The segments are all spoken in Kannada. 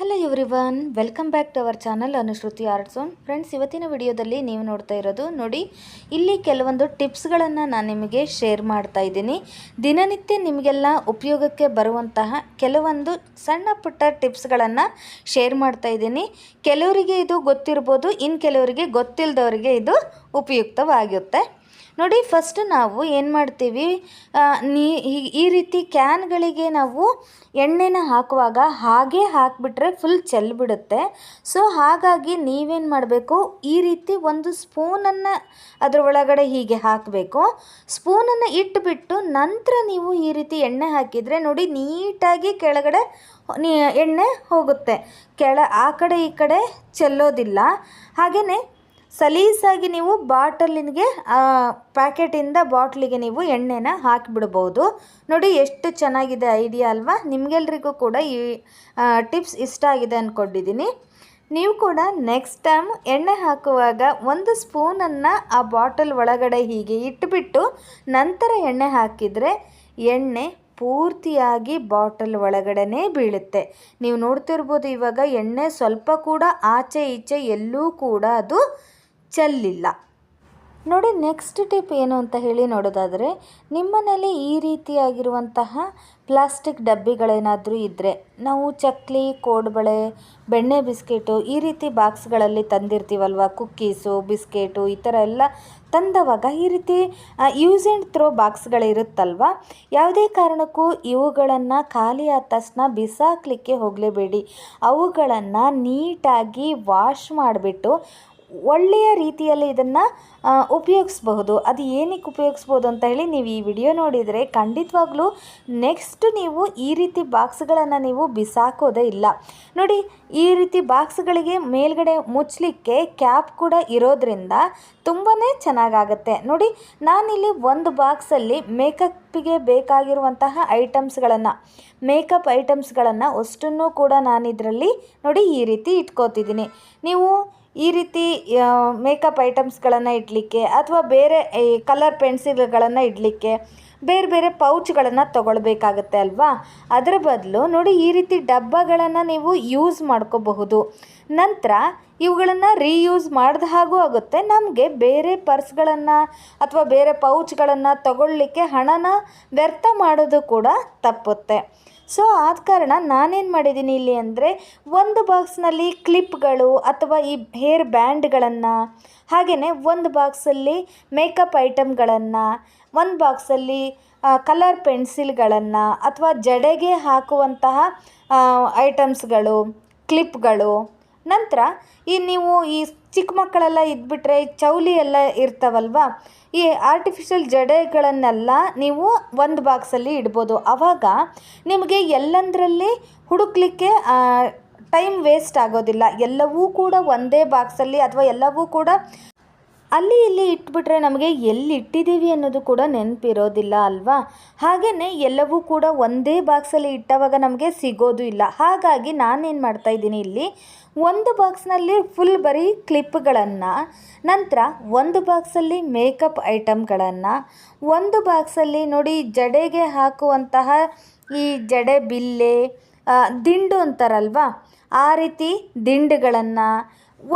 Hello everyone welcome back to our channel Anushruti arts own friends ಇವತ್ತಿನ ವಿಡಿಯೋದಲ್ಲಿ ನೀವು ನೋಡ್ತಾ ಇರೋದು ನೋಡಿ, ಇಲ್ಲಿ ಕೆಲವೊಂದು ಟಿಪ್ಸ್ಗಳನ್ನು ನಾನು ನಿಮಗೆ ಶೇರ್ ಮಾಡ್ತಾ ಇದ್ದೀನಿ. ದಿನನಿತ್ಯ ನಿಮಗೆಲ್ಲ ಉಪಯೋಗಕ್ಕೆ ಬರುವಂತಹ ಕೆಲವೊಂದು ಸಣ್ಣ ಪುಟ್ಟ ಟಿಪ್ಸ್ಗಳನ್ನು ಶೇರ್ ಮಾಡ್ತಾ ಇದ್ದೀನಿ. ಕೆಲವರಿಗೆ ಇದು ಗೊತ್ತಿರ್ಬೋದು ಇನ್ನು ಕೆಲವರಿಗೆ ಗೊತ್ತಿಲ್ಲದವರಿಗೆ ಇದು ಉಪಯುಕ್ತವಾಗಿರುತ್ತೆ. ನೋಡಿ ಫಸ್ಟ್ ನಾವು ಏನು ಮಾಡ್ತೀವಿ? ನೀ, ಈ- ರೀತಿ ಕ್ಯಾನ್ಗಳಿಗೆ ನಾವು ಎಣ್ಣೆನ ಹಾಕುವಾಗ ಹಾಗೆ ಹಾಕಿಬಿಟ್ರೆ ಫುಲ್ ಚೆಲ್ಬಿಡುತ್ತೆ ಸೊ ಹಾಗಾಗಿ ನೀವೇನು ಮಾಡಬೇಕು? ಈ ರೀತಿ ಒಂದು ಸ್ಪೂನನ್ನು ಅದರ ಒಳಗಡೆ ಹೀಗೆ ಹಾಕಬೇಕು. ಸ್ಪೂನನ್ನು ಇಟ್ಬಿಟ್ಟು ನಂತರ ನೀವು ಈ ರೀತಿ ಎಣ್ಣೆ ಹಾಕಿದರೆ ನೋಡಿ, ನೀಟಾಗಿ ಕೆಳಗಡೆ ಎಣ್ಣೆ ಹೋಗುತ್ತೆ. ಕೆಳ, ಆ ಕಡೆ ಈ ಕಡೆ ಚೆಲ್ಲೋದಿಲ್ಲ. ಹಾಗೆಯೇ ಸಲೀಸಾಗಿ ನೀವು ಬಾಟಲಿಗೆ ಪ್ಯಾಕೆಟಿಂದ ಬಾಟ್ಲಿಗೆ ನೀವು ಎಣ್ಣೆನ ಹಾಕಿಬಿಡ್ಬೋದು. ನೋಡಿ ಎಷ್ಟು ಚೆನ್ನಾಗಿದೆ ಐಡಿಯಾ ಅಲ್ವಾ? ನಿಮಗೆಲ್ರಿಗೂ ಕೂಡ ಈ ಟಿಪ್ಸ್ ಇಷ್ಟ ಆಗಿದೆ ಅಂದ್ಕೊಂಡಿದ್ದೀನಿ ನೀವು ಕೂಡ ನೆಕ್ಸ್ಟ್ ಟೈಮ್ ಎಣ್ಣೆ ಹಾಕುವಾಗ ಒಂದು ಸ್ಪೂನನ್ನು ಆ ಬಾಟಲ್ ಒಳಗಡೆ ಹೀಗೆ ಇಟ್ಬಿಟ್ಟು ನಂತರ ಎಣ್ಣೆ ಹಾಕಿದರೆ ಎಣ್ಣೆ ಪೂರ್ತಿಯಾಗಿ ಬಾಟಲ್ ಒಳಗಡೆನೇ ಬೀಳುತ್ತೆ. ನೀವು ನೋಡ್ತಿರ್ಬೋದು ಇವಾಗ ಎಣ್ಣೆ ಸ್ವಲ್ಪ ಕೂಡ ಆಚೆ ಈಚೆ ಎಲ್ಲೂ ಕೂಡ ಅದು ಚೆಲ್ಲಿಲ್ಲ. ನೋಡಿ ನೆಕ್ಸ್ಟ್ ಟಿಪ್ ಏನು ಅಂತ ಹೇಳಿ ನೋಡೋದಾದರೆ, ನಿಮ್ಮನೇಲಿ ಈ ರೀತಿಯಾಗಿರುವಂತಹ ಪ್ಲಾಸ್ಟಿಕ್ ಡಬ್ಬಿಗಳೇನಾದರೂ ಇದ್ದರೆ ನಾವು ಚಕ್ಲಿ, ಕೋಡ್ಬಳೆ, ಬೆಣ್ಣೆ ಬಿಸ್ಕೆಟು ಈ ರೀತಿ ಬಾಕ್ಸ್ಗಳಲ್ಲಿ ತಂದಿರ್ತೀವಲ್ವ? ಕುಕ್ಕೀಸು, ಬಿಸ್ಕೆಟು ಈ ಥರ ಎಲ್ಲ ತಂದವಾಗ ಈ ರೀತಿ ಯೂಸ್ ಆ್ಯಂಡ್ ಥ್ರೋ ಬಾಕ್ಸ್ಗಳಿರುತ್ತಲ್ವ? ಯಾವುದೇ ಕಾರಣಕ್ಕೂ ಇವುಗಳನ್ನು ಖಾಲಿ ಆದ ತಕ್ಷಣ ಬಿಸಾಕಲಿಕ್ಕೆ ಹೋಗಲೇಬೇಡಿ. ಅವುಗಳನ್ನು ನೀಟಾಗಿ ವಾಶ್ ಮಾಡಿಬಿಟ್ಟು ಒಳ್ಳೆಯ ರೀತಿಯಲ್ಲಿ ಇದನ್ನು ಉಪಯೋಗಿಸ್ಬಹುದು. ಅದು ಏನಕ್ಕೆ ಉಪಯೋಗಿಸ್ಬೋದು ಅಂತ ಹೇಳಿ ನೀವು ಈ ವಿಡಿಯೋ ನೋಡಿದರೆ ಖಂಡಿತವಾಗ್ಲೂ ನೆಕ್ಸ್ಟ್ ನೀವು ಈ ರೀತಿ ಬಾಕ್ಸ್ಗಳನ್ನು ನೀವು ಬಿಸಾಕೋದೇ ಇಲ್ಲ. ನೋಡಿ, ಈ ರೀತಿ ಬಾಕ್ಸ್ಗಳಿಗೆ ಮೇಲ್ಗಡೆ ಮುಚ್ಚಲಿಕ್ಕೆ ಕ್ಯಾಪ್ ಕೂಡ ಇರೋದ್ರಿಂದ ತುಂಬಾ ಚೆನ್ನಾಗಾಗತ್ತೆ. ನೋಡಿ, ನಾನಿಲ್ಲಿ ಒಂದು ಬಾಕ್ಸಲ್ಲಿ ಮೇಕಪ್ಪಿಗೆ ಬೇಕಾಗಿರುವಂತಹ ಐಟಮ್ಸ್ಗಳನ್ನು, ಮೇಕಪ್ ಐಟಮ್ಸ್ಗಳನ್ನು ಅಷ್ಟನ್ನು ಕೂಡ ನಾನಿದರಲ್ಲಿ ನೋಡಿ ಈ ರೀತಿ ಇಟ್ಕೋತಿದ್ದೀನಿ. ನೀವು ಈ ರೀತಿ ಮೇಕಪ್ ಐಟಮ್ಸ್ಗಳನ್ನು ಇಡಲಿಕ್ಕೆ ಅಥವಾ ಬೇರೆ, ಈ ಕಲರ್ ಪೆನ್ಸಿಲ್ಗಳನ್ನು ಇಡಲಿಕ್ಕೆ ಬೇರೆ ಬೇರೆ ಪೌಚ್ಗಳನ್ನು ತಗೊಳ್ಬೇಕಾಗತ್ತೆ ಅಲ್ವಾ? ಅದರ ಬದಲು ನೋಡಿ ಈ ರೀತಿ ಡಬ್ಬಗಳನ್ನು ನೀವು ಯೂಸ್ ಮಾಡ್ಕೋಬಹುದು. ನಂತರ ಇವುಗಳನ್ನು ರೀಯೂಸ್ ಮಾಡಿದ ಹಾಗೂ ಆಗುತ್ತೆ. ನಮಗೆ ಬೇರೆ ಪರ್ಸ್ಗಳನ್ನು ಅಥವಾ ಬೇರೆ ಪೌಚ್ಗಳನ್ನು ತಗೊಳ್ಳಿಕ್ಕೆ ಹಣನ ವ್ಯರ್ಥ ಮಾಡೋದು ಕೂಡ ತಪ್ಪುತ್ತೆ. ಸೊ ಆದ ಕಾರಣ ನಾನೇನು ಮಾಡಿದ್ದೀನಿ ಇಲ್ಲಿ ಅಂದರೆ ಒಂದು ಬಾಕ್ಸ್ನಲ್ಲಿ ಕ್ಲಿಪ್ಗಳು ಅಥವಾ ಈ ಹೇರ್ ಬ್ಯಾಂಡ್ಗಳನ್ನು ಹಾಗೆಯೇ ಒಂದು ಬಾಕ್ಸಲ್ಲಿ ಮೇಕಪ್ ಐಟಮ್ಗಳನ್ನು ಒಂದು ಬಾಕ್ಸಲ್ಲಿ ಕಲರ್ ಪೆನ್ಸಿಲ್ಗಳನ್ನು ಅಥವಾ ಜಡೆಗೆ ಹಾಕುವಂತಹ ಐಟಮ್ಸ್ಗಳು ಕ್ಲಿಪ್ಗಳು ನಂತರ ಈ ನೀವು ಈ ಚಿಕ್ಕ ಮಕ್ಕಳೆಲ್ಲ ಇದ್ಬಿಟ್ರೆ ಚೌಲಿ ಎಲ್ಲ ಇರ್ತಾವಲ್ವ? ಈ ಆರ್ಟಿಫಿಷಿಯಲ್ ಜಡೆಗಳನ್ನೆಲ್ಲ ನೀವು ಒಂದು ಬಾಕ್ಸಲ್ಲಿ ಇಡ್ಬೋದು. ಆವಾಗ ನಿಮಗೆ ಎಲ್ಲಂದರಲ್ಲಿ ಹುಡುಕ್ಲಿಕ್ಕೆ ಟೈಮ್ ವೇಸ್ಟ್ ಆಗೋದಿಲ್ಲ. ಎಲ್ಲವೂ ಕೂಡ ಒಂದೇ ಬಾಕ್ಸಲ್ಲಿ ಅಥವಾ ಎಲ್ಲವೂ ಕೂಡ ಅಲ್ಲಿ ಇಲ್ಲಿ ಇಟ್ಬಿಟ್ರೆ ನಮಗೆ ಎಲ್ಲಿ ಇಟ್ಟಿದ್ದೀವಿ ಅನ್ನೋದು ಕೂಡ ನೆನಪಿರೋದಿಲ್ಲ ಅಲ್ವಾ? ಹಾಗೆಯೇ ಎಲ್ಲವೂ ಕೂಡ ಒಂದೇ ಬಾಕ್ಸಲ್ಲಿ ಇಟ್ಟವಾಗ ನಮಗೆ ಸಿಗೋದು ಇಲ್ಲ. ಹಾಗಾಗಿ ನಾನೇನು ಮಾಡ್ತಾ ಇದ್ದೀನಿ ಇಲ್ಲಿ, ಒಂದು ಬಾಕ್ಸ್ನಲ್ಲಿ ಫುಲ್ ಬರೀ ಕ್ಲಿಪ್ಗಳನ್ನು ನಂತರ ಒಂದು ಬಾಕ್ಸಲ್ಲಿ ಮೇಕಪ್ ಐಟಮ್ಗಳನ್ನು ಒಂದು ಬಾಕ್ಸಲ್ಲಿ ನೋಡಿ ಜಡೆಗೆ ಹಾಕುವಂತಹ ಈ ಜಡೆ ಬಿಲ್ಲೆ ದಿಂಡು ಅಂತಾರಲ್ವಾ? ಆ ರೀತಿ ದಿಂಡುಗಳನ್ನು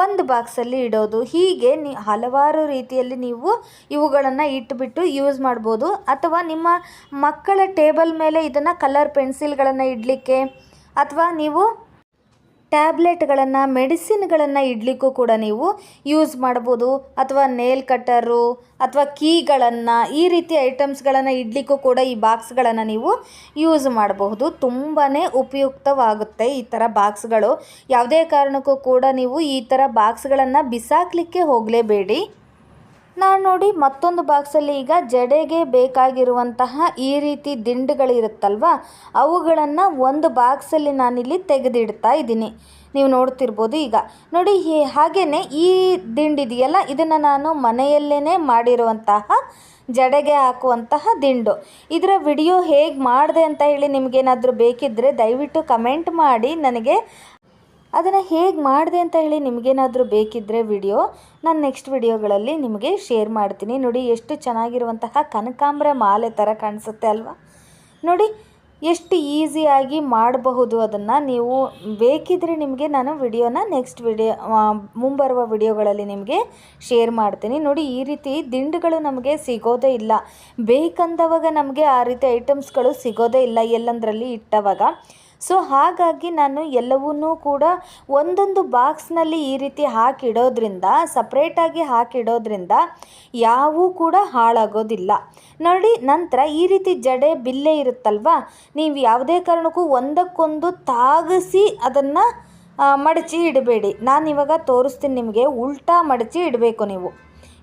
ಒಂದು ಬಾಕ್ಸಲ್ಲಿ ಇಡೋದು. ಹೀಗೆ ನಿ ಹಲವಾರು ರೀತಿಯಲ್ಲಿ ನೀವು ಇವುಗಳನ್ನು ಇಟ್ಟುಬಿಟ್ಟು ಯೂಸ್ ಮಾಡ್ಬೋದು. ಅಥವಾ ನಿಮ್ಮ ಮಕ್ಕಳ ಟೇಬಲ್ ಮೇಲೆ ಇದನ್ನು ಕಲರ್ ಪೆನ್ಸಿಲ್ಗಳನ್ನು ಇಡಲಿಕ್ಕೆ, ಅಥವಾ ನೀವು ಟ್ಯಾಬ್ಲೆಟ್ಗಳನ್ನು, ಮೆಡಿಸಿನ್ಗಳನ್ನು ಇಡಲಿಕ್ಕೂ ಕೂಡ ನೀವು ಯೂಸ್ ಮಾಡ್ಬೋದು ಅಥವಾ ನೇಲ್ ಕಟ್ಟರು ಅಥವಾ ಕೀಗಳನ್ನು, ಈ ರೀತಿ ಐಟಮ್ಸ್ಗಳನ್ನು ಇಡಲಿಕ್ಕೂ ಕೂಡ ಈ ಬಾಕ್ಸ್ಗಳನ್ನು ನೀವು ಯೂಸ್ ಮಾಡಬಹುದು. ತುಂಬಾ ಉಪಯುಕ್ತವಾಗುತ್ತೆ ಈ ಥರ ಬಾಕ್ಸ್ಗಳು. ಯಾವುದೇ ಕಾರಣಕ್ಕೂ ಕೂಡ ನೀವು ಈ ಥರ ಬಾಕ್ಸ್ಗಳನ್ನು ಬಿಸಾಕಲಿಕ್ಕೆ ಹೋಗಲೇಬೇಡಿ. ನಾನು ನೋಡಿ ಮತ್ತೊಂದು ಬಾಕ್ಸಲ್ಲಿ ಈಗ ಜಡೆಗೆ ಬೇಕಾಗಿರುವಂತಹ ಈ ರೀತಿ ದಿಂಡುಗಳಿರುತ್ತಲ್ವ? ಅವುಗಳನ್ನು ಒಂದು ಬಾಕ್ಸಲ್ಲಿ ನಾನಿಲ್ಲಿ ತೆಗೆದಿಡ್ತಾ ಇದ್ದೀನಿ. ನೀವು ನೋಡ್ತಿರ್ಬೋದು ಈಗ. ನೋಡಿ ಹಾಗೇ ಹಾಗೇನೆ ಈ ದಿಂಡಿದೆಯಲ್ಲ, ಇದನ್ನು ನಾನು ಮನೆಯಲ್ಲೇ ಮಾಡಿರುವಂತಹ ಜಡೆಗೆ ಹಾಕುವಂತಹ ದಿಂಡು. ಇದರ ವಿಡಿಯೋ ಹೇಗೆ ಮಾಡಿದೆ ಅಂತ ಹೇಳಿ ನಿಮಗೇನಾದರೂ ಬೇಕಿದ್ದರೆ ದಯವಿಟ್ಟು ಕಮೆಂಟ್ ಮಾಡಿ. ನನಗೆ ಅದನ್ನು ಹೇಗೆ ಮಾಡಿದೆ ಅಂತ ಹೇಳಿ ನಿಮಗೇನಾದರೂ ಬೇಕಿದ್ದರೆ ವಿಡಿಯೋ ನಾನು ನೆಕ್ಸ್ಟ್ ವಿಡಿಯೋಗಳಲ್ಲಿ ನಿಮಗೆ ಶೇರ್ ಮಾಡ್ತೀನಿ. ನೋಡಿ, ಎಷ್ಟು ಚೆನ್ನಾಗಿರುವಂತಹ ಕನಕಾಂಬ್ರ ಮಾಲೆ ಥರ ಕಾಣಿಸುತ್ತೆ ಅಲ್ವಾ? ನೋಡಿ, ಎಷ್ಟು ಈಸಿಯಾಗಿ ಮಾಡಬಹುದು ಅದನ್ನು. ನೀವು ಬೇಕಿದ್ದರೆ ನಿಮಗೆ ನಾನು ವಿಡಿಯೋನ ನೆಕ್ಸ್ಟ್ ವಿಡಿಯೋ ಮುಂಬರುವ ವಿಡಿಯೋಗಳಲ್ಲಿ ನಿಮಗೆ ಶೇರ್ ಮಾಡ್ತೀನಿ. ನೋಡಿ, ಈ ರೀತಿ ದಿಂಡುಗಳು ನಮಗೆ ಸಿಗೋದೇ ಇಲ್ಲ. ಬೇಕಂದವಾಗ ನಮಗೆ ಆ ರೀತಿ ಐಟಮ್ಸ್ಗಳು ಸಿಗೋದೇ ಇಲ್ಲ ಎಲ್ಲಂದರಲ್ಲಿ ಇಟ್ಟವಾಗ. ಸೊ ಹಾಗಾಗಿ ನಾನು ಎಲ್ಲವನ್ನೂ ಕೂಡ ಒಂದೊಂದು ಬಾಕ್ಸ್ನಲ್ಲಿ ಈ ರೀತಿ ಹಾಕಿಡೋದ್ರಿಂದ ಸಪ್ರೇಟಾಗಿ ಹಾಕಿಡೋದ್ರಿಂದ ಯಾವೂ ಕೂಡ ಹಾಳಾಗೋದಿಲ್ಲ. ನೋಡಿ, ನಂತರ ಈ ರೀತಿ ಜಡೆ ಬಿಲ್ಲೆ ಇರುತ್ತಲ್ವಾ? ನೀವು ಯಾವುದೇ ಕಾರಣಕ್ಕೂ ಒಂದಕ್ಕೊಂದು ತಾಗಿಸಿ ಅದನ್ನು ಮಡಚಿ ಇಡಬೇಡಿ. ನಾನು ಇವಾಗ ತೋರಿಸ್ತೀನಿ ನಿಮಗೆ, ಉಲ್ಟಾ ಮಡಚಿ ಇಡಬೇಕು ನೀವು.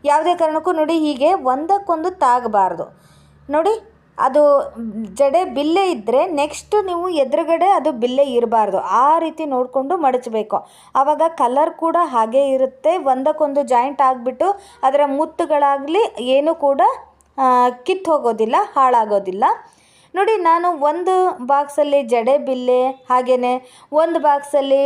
ಯಾವುದೇ ಕಾರಣಕ್ಕೂ ನೋಡಿ, ಹೀಗೆ ಒಂದಕ್ಕೊಂದು ತಾಗಬಾರ್ದು. ನೋಡಿ ಅದು ಜಡೆ ಬಿಲ್ಲೆ ಇದ್ದರೆ ನೆಕ್ಸ್ಟು ನೀವು ಎದುರುಗಡೆ ಅದು ಬಿಲ್ಲೆ ಇರಬಾರ್ದು. ಆ ರೀತಿ ನೋಡಿಕೊಂಡು ಮಡಚಬೇಕು. ಆವಾಗ ಕಲರ್ ಕೂಡ ಹಾಗೇ ಇರುತ್ತೆ. ಒಂದಕ್ಕೊಂದು ಜಾಯಿಂಟ್ ಆಗಿಬಿಟ್ಟು ಅದರ ಮುತ್ತುಗಳಾಗಲಿ ಏನೂ ಕೂಡ ಕಿತ್ತು ಹೋಗೋದಿಲ್ಲ, ಹಾಳಾಗೋದಿಲ್ಲ. ನೋಡಿ, ನಾನು ಒಂದು ಬಾಕ್ಸಲ್ಲಿ ಜಡೆ ಬಿಲ್ಲೆ ಹಾಗೆಯೇ ಒಂದು ಬಾಕ್ಸಲ್ಲಿ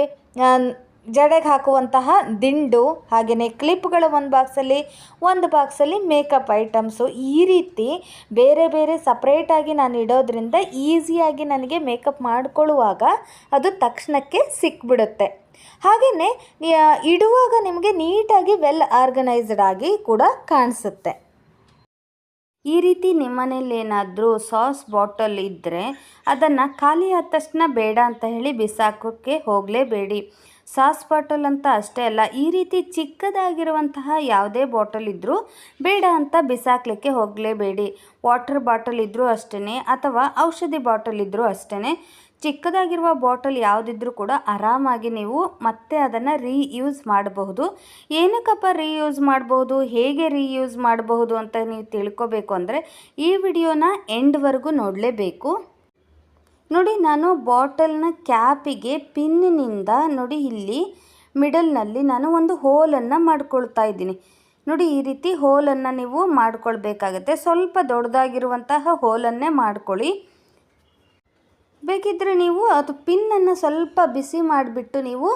ಜಡೆಗೆ ಹಾಕುವಂತಹ ದಿಂಡು ಹಾಗೆಯೇ ಕ್ಲಿಪ್ಗಳು ಒಂದು ಬಾಕ್ಸಲ್ಲಿ ಒಂದು ಬಾಕ್ಸಲ್ಲಿ ಮೇಕಪ್ ಐಟಮ್ಸು ಈ ರೀತಿ ಬೇರೆ ಬೇರೆ ಸಪ್ರೇಟಾಗಿ ನಾನು ಇಡೋದ್ರಿಂದ ಈಸಿಯಾಗಿ ನನಗೆ ಮೇಕಪ್ ಮಾಡಿಕೊಳ್ಳುವಾಗ ಅದು ತಕ್ಷಣಕ್ಕೆ ಸಿಕ್ಬಿಡುತ್ತೆ. ಹಾಗೆಯೇ ಇಡುವಾಗ ನಿಮಗೆ ನೀಟಾಗಿ ವೆಲ್ ಆರ್ಗನೈಸ್ಡ್ ಆಗಿ ಕೂಡ ಕಾಣಿಸುತ್ತೆ. ಈ ರೀತಿ ನಿಮ್ಮನೇಲಿ ಏನಾದರೂ ಸಾಸ್ ಬಾಟಲ್ ಇದ್ದರೆ ಅದನ್ನು ಖಾಲಿ ಆದ ತಕ್ಷಣ ಬೇಡ ಅಂತ ಹೇಳಿ ಬಿಸಾಕೋಕ್ಕೆ ಹೋಗಲೇಬೇಡಿ. ಸಾಸ್ ಬಾಟಲ್ ಅಂತ ಅಷ್ಟೇ ಅಲ್ಲ, ಈ ರೀತಿ ಚಿಕ್ಕದಾಗಿರುವಂತಹ ಯಾವುದೇ ಬಾಟಲ್ ಇದ್ದರೂ ಬೇಡ ಅಂತ ಬಿಸಾಕ್ಲಿಕ್ಕೆ ಹೋಗಲೇಬೇಡಿ. ವಾಟರ್ ಬಾಟಲ್ ಇದ್ದರೂ ಅಷ್ಟೇ ಅಥವಾ ಔಷಧಿ ಬಾಟಲ್ ಇದ್ದರೂ ಅಷ್ಟೇ ಚಿಕ್ಕದಾಗಿರುವ ಬಾಟಲ್ ಯಾವುದಿದ್ರೂ ಕೂಡ ಆರಾಮಾಗಿ ನೀವು ಮತ್ತೆ ಅದನ್ನು ರೀಯೂಸ್ ಮಾಡಬಹುದು. ಏನಕ್ಕಪ್ಪ ರೀಯೂಸ್ ಮಾಡಬಹುದು, ಹೇಗೆ ರೀಯೂಸ್ ಮಾಡಬಹುದು ಅಂತ ನೀವು ತಿಳ್ಕೊಬೇಕು ಅಂದರೆ ಈ ವಿಡಿಯೋನ ಎಂಡ್ವರೆಗೂ ನೋಡಲೇಬೇಕು. ನೋಡಿ, ನಾನು ಬಾಟಲ್ನ ಕ್ಯಾಪಿಗೆ ಪಿನ್ನಿನಿಂದ ನೋಡಿ, ಇಲ್ಲಿ ಮಿಡಲ್ನಲ್ಲಿ ನಾನು ಒಂದು ಹೋಲನ್ನು ಮಾಡ್ಕೊಳ್ತಾ ಇದ್ದೀನಿ. ನೋಡಿ, ಈ ರೀತಿ ಹೋಲನ್ನು ನೀವು ಮಾಡ್ಕೊಳ್ಬೇಕಾಗತ್ತೆ. ಸ್ವಲ್ಪ ದೊಡ್ಡದಾಗಿರುವಂತಹ ಹೋಲನ್ನೇ ಮಾಡ್ಕೊಳ್ಳಿ. ಬೇಕಿದ್ದರೆ ನೀವು ಅದು ಪಿನ್ನನ್ನು ಸ್ವಲ್ಪ ಬಿಸಿ ಮಾಡಿಬಿಟ್ಟು ನೀವು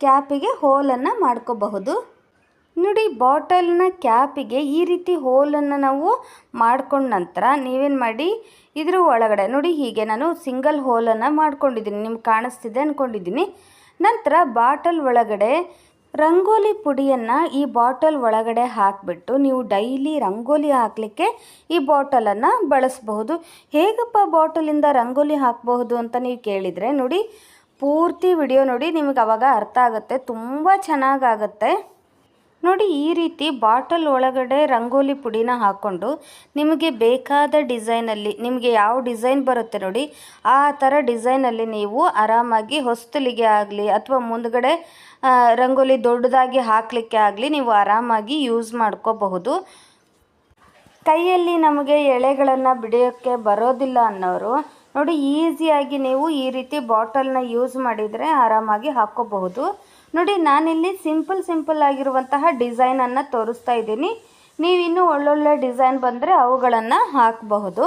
ಕ್ಯಾಪಿಗೆ ಹೋಲನ್ನು ಮಾಡ್ಕೋಬಹುದು. ನೋಡಿ, ಬಾಟಲ್ನ ಕ್ಯಾಪಿಗೆ ಈ ರೀತಿ ಹೋಲನ್ನು ನಾವು ಮಾಡ್ಕೊಂಡ ನಂತರ ನೀವೇನು ಮಾಡಿ, ಇದ್ರ ಒಳಗಡೆ ನೋಡಿ, ಹೀಗೆ ನಾನು ಸಿಂಗಲ್ ಹೋಲನ್ನು ಮಾಡ್ಕೊಂಡಿದ್ದೀನಿ. ನಿಮ್ಗೆ ಕಾಣಿಸ್ತಿದೆ ಅಂದ್ಕೊಂಡಿದ್ದೀನಿ ನಂತರ ಬಾಟಲ್ ಒಳಗಡೆ ರಂಗೋಲಿ ಪುಡಿಯನ್ನು ಈ ಬಾಟಲ್ ಒಳಗಡೆ ಹಾಕಿಬಿಟ್ಟು ನೀವು ಡೈಲಿ ರಂಗೋಲಿ ಹಾಕಲಿಕ್ಕೆ ಈ ಬಾಟಲನ್ನು ಬಳಸಬಹುದು. ಹೇಗಪ್ಪ ಬಾಟಲಿಂದ ರಂಗೋಲಿ ಹಾಕಬಹುದು ಅಂತ ನೀವು ಕೇಳಿದರೆ ನೋಡಿ, ಪೂರ್ತಿ ವಿಡಿಯೋ ನೋಡಿ ನಿಮಗೆ ಅವಾಗ ಅರ್ಥ ಆಗುತ್ತೆ. ತುಂಬ ಚೆನ್ನಾಗಾಗತ್ತೆ. ನೋಡಿ, ಈ ರೀತಿ ಬಾಟಲ್ ಒಳಗಡೆ ರಂಗೋಲಿ ಪುಡಿನ ಹಾಕ್ಕೊಂಡು ನಿಮಗೆ ಬೇಕಾದ ಡಿಸೈನಲ್ಲಿ, ನಿಮಗೆ ಯಾವ ಡಿಸೈನ್ ಬರುತ್ತೆ ನೋಡಿ, ಆ ಥರ ಡಿಸೈನಲ್ಲಿ ನೀವು ಆರಾಮಾಗಿ ಹೊಸ್ತಲಿಗೆ ಆಗಲಿ ಅಥವಾ ಮುಂದ್ಗಡೆ ರಂಗೋಲಿ ದೊಡ್ಡದಾಗಿ ಹಾಕಲಿಕ್ಕೆ ಆಗಲಿ ನೀವು ಆರಾಮಾಗಿ ಯೂಸ್ ಮಾಡ್ಕೋಬಹುದು. ಕೈಯಲ್ಲಿ ನಮಗೆ ಎಳೆಗಳನ್ನು ಬಿಡಿಯೋಕ್ಕೆ ಬರೋದಿಲ್ಲ ಅನ್ನೋರು, ನೋಡಿ, ಈಸಿಯಾಗಿ ನೀವು ಈ ರೀತಿ ಬಾಟಲ್ನ ಯೂಸ್ ಮಾಡಿದರೆ ಆರಾಮಾಗಿ ಹಾಕ್ಕೋಬಹುದು. ನೋಡಿ, ನಾನಿಲ್ಲಿ ಸಿಂಪಲ್ ಸಿಂಪಲ್ ಆಗಿರುವಂತಹ ಡಿಸೈನನ್ನು ತೋರಿಸ್ತಾ ಇದ್ದೀನಿ. ನೀವಿನ್ನೂ ಒಳ್ಳೊಳ್ಳೆ ಡಿಸೈನ್ ಬಂದರೆ ಅವುಗಳನ್ನು ಹಾಕಬಹುದು.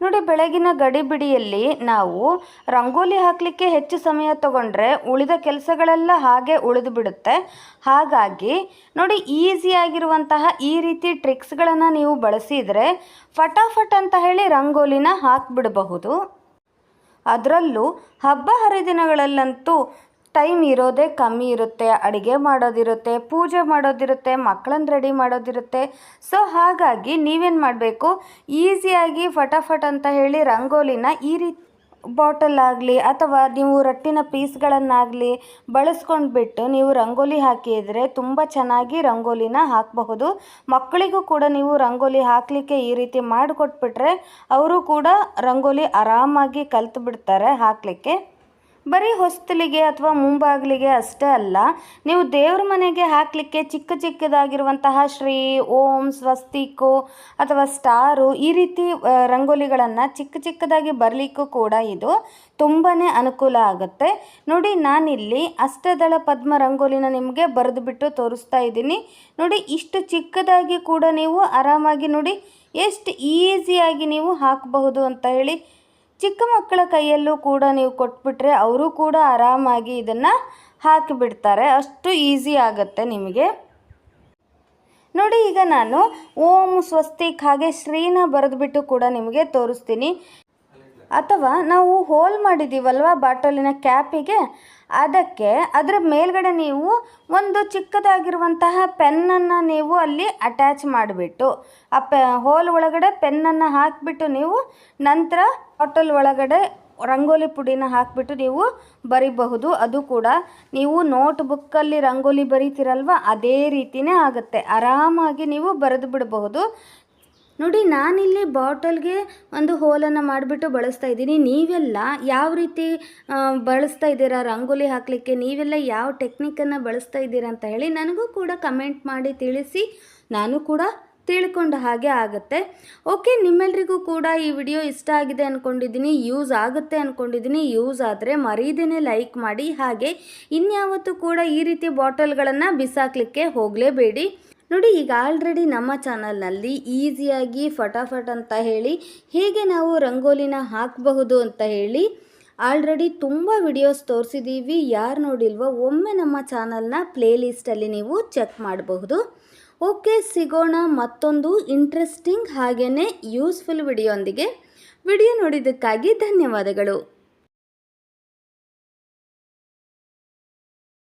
ನೋಡಿ, ಬೆಳಗಿನ ಗಡಿಬಿಡಿಯಲ್ಲಿ ನಾವು ರಂಗೋಲಿ ಹಾಕಲಿಕ್ಕೆ ಹೆಚ್ಚು ಸಮಯ ತಗೊಂಡ್ರೆ ಉಳಿದ ಕೆಲಸಗಳೆಲ್ಲ ಹಾಗೆ ಉಳಿದು ಬಿಡುತ್ತೆ ಹಾಗಾಗಿ, ನೋಡಿ ಈಸಿಯಾಗಿರುವಂತಹ ಈ ರೀತಿ ಟ್ರಿಕ್ಸ್ಗಳನ್ನು ನೀವು ಬಳಸಿದರೆ ಫಟಾಫಟ್ ಅಂತ ಹೇಳಿ ರಂಗೋಲಿನ ಹಾಕಿಬಿಡಬಹುದು. ಅದರಲ್ಲೂ ಹಬ್ಬ ಹರಿದಿನಗಳಲ್ಲಂತೂ ಟೈಮ್ ಇರೋದೇ ಕಮ್ಮಿ ಇರುತ್ತೆ, ಅಡುಗೆ ಮಾಡೋದಿರುತ್ತೆ, ಪೂಜೆ ಮಾಡೋದಿರುತ್ತೆ ಮಕ್ಕಳನ್ನ ರೆಡಿ ಮಾಡೋದಿರುತ್ತೆ. ಸೊ ಹಾಗಾಗಿ ನೀವೇನು ಮಾಡಬೇಕು? ಈಸಿಯಾಗಿ ಫಟಾಫಟ್ ಅಂತ ಹೇಳಿ ರಂಗೋಲಿನ ಈ ರೀತಿ ಬಾಟಲ್ ಆಗಲಿ ಅಥವಾ ನೀವು ರಟ್ಟಿನ ಪೀಸ್ಗಳನ್ನಾಗಲಿ ಬಳಸ್ಕೊಂಡ್ಬಿಟ್ಟು ನೀವು ರಂಗೋಲಿ ಹಾಕಿದರೆ ತುಂಬ ಚೆನ್ನಾಗಿ ರಂಗೋಲಿನ ಹಾಕಬಹುದು. ಮಕ್ಕಳಿಗೂ ಕೂಡ ನೀವು ರಂಗೋಲಿ ಹಾಕಲಿಕ್ಕೆ ಈ ರೀತಿ ಮಾಡಿಕೊಟ್ಬಿಟ್ರೆ ಅವರು ಕೂಡ ರಂಗೋಲಿ ಆರಾಮಾಗಿ ಕಲ್ತು ಬಿಡ್ತಾರೆ ಹಾಕಲಿಕ್ಕೆ. ಬರೀ ಹೊಸ್ತಲಿಗೆ ಅಥವಾ ಮುಂಬಾಗಿಲಿಗೆ ಅಷ್ಟೇ ಅಲ್ಲ, ನೀವು ದೇವ್ರ ಮನೆಗೆ ಹಾಕಲಿಕ್ಕೆ ಚಿಕ್ಕ ಚಿಕ್ಕದಾಗಿರುವಂತಹ ಶ್ರೀ, ಓಂ, ಸ್ವಸ್ತಿಕು ಅಥವಾ ಸ್ಟಾರು ಈ ರೀತಿ ರಂಗೋಲಿಗಳನ್ನು ಚಿಕ್ಕ ಚಿಕ್ಕದಾಗಿ ಬರಲಿಕ್ಕೂ ಕೂಡ ಇದು ತುಂಬಾ ಅನುಕೂಲ ಆಗುತ್ತೆ. ನೋಡಿ, ನಾನಿಲ್ಲಿ ಅಷ್ಟದಳ ಪದ್ಮ ರಂಗೋಲಿನ ನಿಮಗೆ ಬರೆದುಬಿಟ್ಟು ತೋರಿಸ್ತಾ ಇದ್ದೀನಿ. ನೋಡಿ, ಇಷ್ಟು ಚಿಕ್ಕದಾಗಿ ಕೂಡ ನೀವು ಆರಾಮಾಗಿ ನೋಡಿ, ಎಷ್ಟು ಈಸಿಯಾಗಿ ನೀವು ಹಾಕಬಹುದು ಅಂತ ಹೇಳಿ ಚಿಕ್ಕ ಮಕ್ಕಳ ಕೈಯಲ್ಲೂ ಕೂಡ ನೀವು ಕೊಟ್ಬಿಟ್ರೆ ಅವರು ಕೂಡ ಆರಾಮಾಗಿ ಇದನ್ನು ಹಾಕಿಬಿಡ್ತಾರೆ. ಅಷ್ಟು ಈಸಿ ಆಗುತ್ತೆ ನಿಮಗೆ. ನೋಡಿ, ಈಗ ನಾನು ಓಂ ಸ್ವಸ್ತಿಕ್ ಹಾಗೆ ಶ್ರೀನ ಬರೆದ್ಬಿಟ್ಟು ಕೂಡ ನಿಮಗೆ ತೋರಿಸ್ತೀನಿ. ಅಥವಾ ನಾವು ಹೋಲ್ ಮಾಡಿದ್ದೀವಲ್ವ ಬಾಟಲಿನ ಕ್ಯಾಪಿಗೆ? ಅದಕ್ಕೆ ಅದರ ಮೇಲ್ಗಡೆ ನೀವು ಒಂದು ಚಿಕ್ಕದಾಗಿರುವಂತಹ ಪೆನ್ನನ್ನು ನೀವು ಅಲ್ಲಿ ಅಟ್ಯಾಚ್ ಮಾಡಿಬಿಟ್ಟು, ಆ ಪೆ, ಹೋಲ್ ಒಳಗಡೆ ಪೆನ್ನನ್ನು ಹಾಕಿಬಿಟ್ಟು ನೀವು ನಂತರ ಬಾಟಲ್ ಒಳಗಡೆ ರಂಗೋಲಿ ಪುಡಿನ ಹಾಕಿಬಿಟ್ಟು ನೀವು ಬರಿಬಹುದು. ಅದು ಕೂಡ ನೀವು ನೋಟ್ಬುಕ್ಕಲ್ಲಿ ರಂಗೋಲಿ ಬರೀತಿರಲ್ವ, ಅದೇ ರೀತಿಯೇ ಆಗುತ್ತೆ. ಆರಾಮಾಗಿ ನೀವು ಬರೆದು ಬಿಡಬಹುದು. ನೋಡಿ, ನಾನಿಲ್ಲಿ ಬಾಟಲ್ಗೆ ಒಂದು ಹೋಲನ್ನು ಮಾಡಿಬಿಟ್ಟು ಬಳಸ್ತಾ ಇದ್ದೀನಿ. ನೀವೆಲ್ಲ ಯಾವ ರೀತಿ ಬಳಸ್ತಾ ಇದ್ದೀರಾ? ರಂಗೋಲಿ ಹಾಕಲಿಕ್ಕೆ ನೀವೆಲ್ಲ ಯಾವ ಟೆಕ್ನಿಕನ್ನು ಬಳಸ್ತಾ ಇದ್ದೀರಾ ಅಂತ ಹೇಳಿ ನನಗೂ ಕೂಡ ಕಮೆಂಟ್ ಮಾಡಿ ತಿಳಿಸಿ ನಾನು ಕೂಡ ತಿಳ್ಕೊಂಡ ಹಾಗೆ ಆಗುತ್ತೆ. ಓಕೆ, ನಿಮ್ಮೆಲ್ರಿಗೂ ಕೂಡ ಈ ವಿಡಿಯೋ ಇಷ್ಟ ಆಗಿದೆ ಅಂದ್ಕೊಂಡಿದ್ದೀನಿ ಯೂಸ್ ಆಗುತ್ತೆ ಅಂದ್ಕೊಂಡಿದ್ದೀನಿ ಯೂಸ್ ಆದರೆ ಮರೀದೇನೆ ಲೈಕ್ ಮಾಡಿ. ಹಾಗೆ ಇನ್ಯಾವತ್ತೂ ಕೂಡ ಈ ರೀತಿ ಬಾಟಲ್ಗಳನ್ನು ಬಿಸಾಕಲಿಕ್ಕೆ ಹೋಗಲೇಬೇಡಿ. ನೋಡಿ, ಈಗ ಆಲ್ರೆಡಿ ನಮ್ಮ ಚಾನಲ್ನಲ್ಲಿ ಈಸಿಯಾಗಿ ಫಟಾಫಟ್ ಅಂತ ಹೇಳಿ ಹೇಗೆ ನಾವು ರಂಗೋಲಿನ ಹಾಕಬಹುದು ಅಂತ ಹೇಳಿ ಆಲ್ರೆಡಿ ತುಂಬ ವಿಡಿಯೋಸ್ ತೋರಿಸಿದ್ದೀವಿ ಯಾರು ನೋಡಿಲ್ವೋ ಒಮ್ಮೆ ನಮ್ಮ ಚಾನಲ್ನ ಪ್ಲೇಲಿಸ್ಟಲ್ಲಿ ನೀವು ಚೆಕ್ ಮಾಡಬಹುದು. ಓಕೆ ಸಿಗೋಣ ಮತ್ತೊಂದು ಇಂಟ್ರೆಸ್ಟಿಂಗ್ ಹಾಗೆಯೇ ಯೂಸ್ಫುಲ್ ವಿಡಿಯೋಂದಿಗೆ ವಿಡಿಯೋ ನೋಡಿದ್ದಕ್ಕಾಗಿ ಧನ್ಯವಾದಗಳು.